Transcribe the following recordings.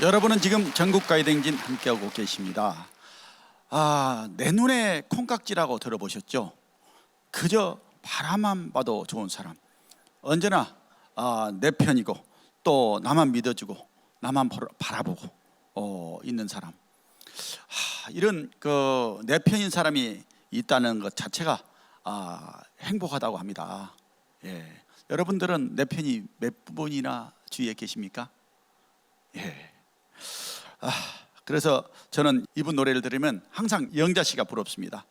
여러분은 지금 전국 가이댕진 함께하고 계십니다. 아, 내 눈에 콩깍지라고 들어보셨죠? 그저 바라만 봐도 좋은 사람. 언제나 아, 내 편이고 또 나만 믿어주고 나만 바라보고 어, 있는 사람. 하, 이런 그 내 편인 사람이 있다는 것 자체가 아, 행복하다고 합니다. 예. 여러분들은 내 편이 몇 분이나 주위에 계십니까? 예. 아, 그래서 저는 이분 노래를 들으면 항상 영자 씨가 부럽습니다.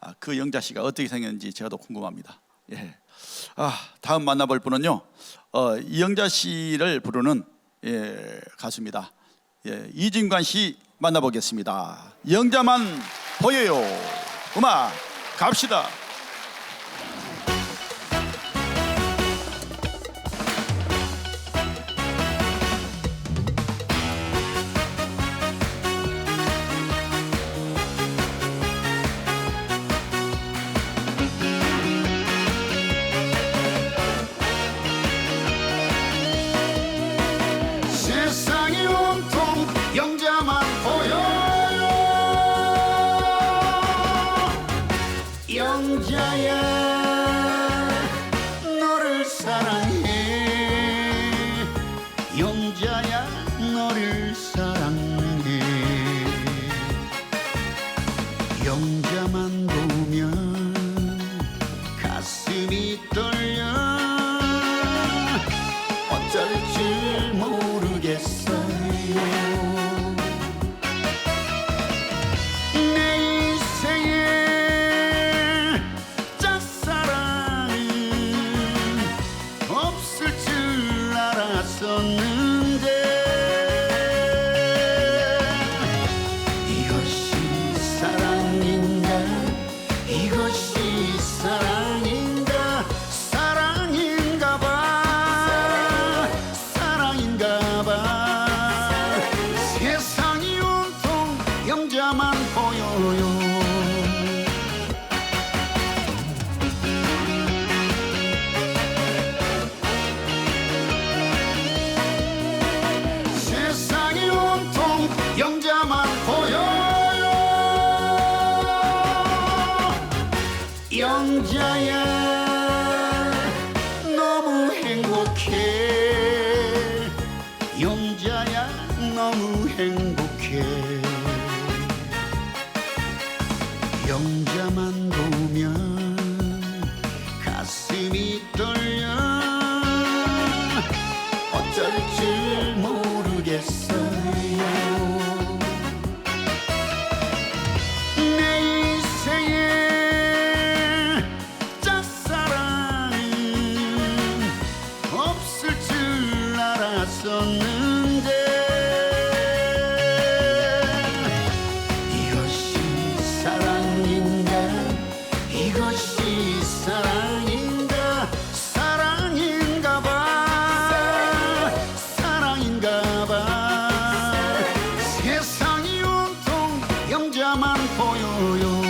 아, 그 영자 씨가 어떻게 생겼는지 저도 궁금합니다. 예. 아, 다음 만나볼 분은요. 어, 이영자 씨를 부르는 예, 가수입니다. 예, 이진관 씨 만나보겠습니다. 영자만 보여요. 음악 갑시다. 영 영자만 보여요. 세상이 온통 영자만 보여요. 영자야 영자 영자만 보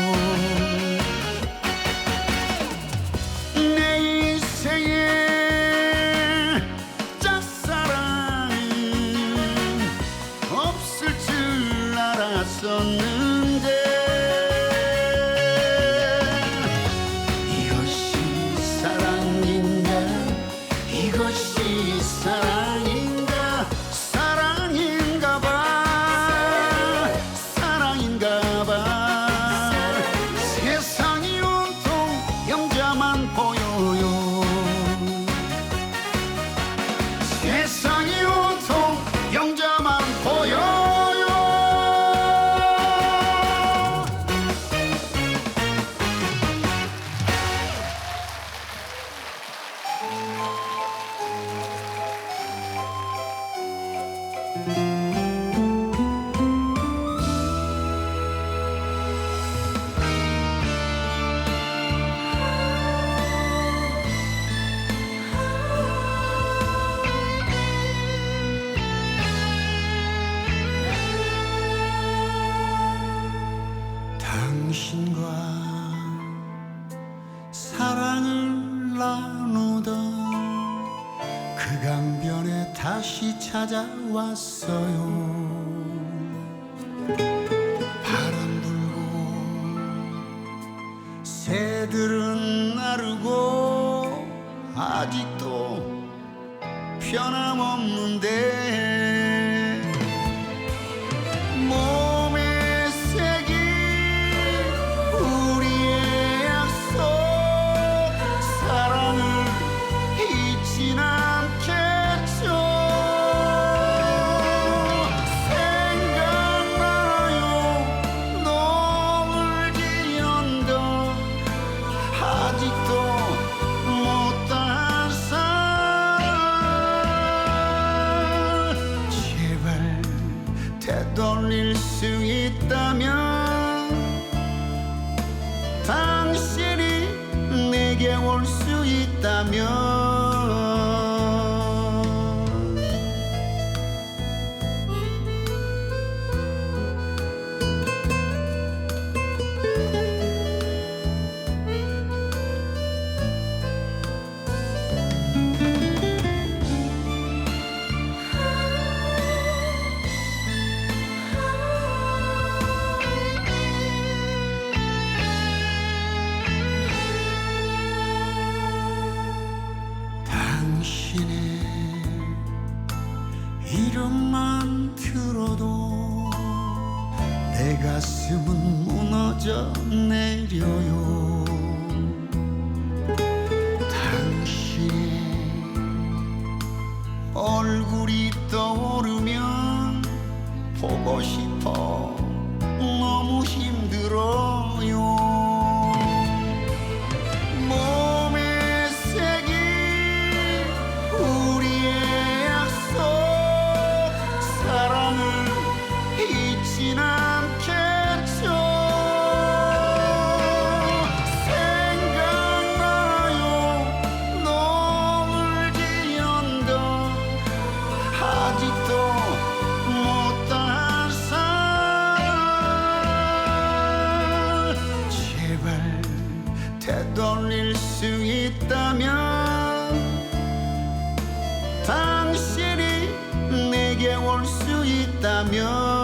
당신과 사랑을 나누던 그 강변에 다시 찾 찾아왔어요. 바람 불고 새들은 나르고 아직도 변함없는데 되돌릴 수 있다면 당신이 내게 올 수 있다면 내려요 수 있다면 당신이 내게 올 수 있다면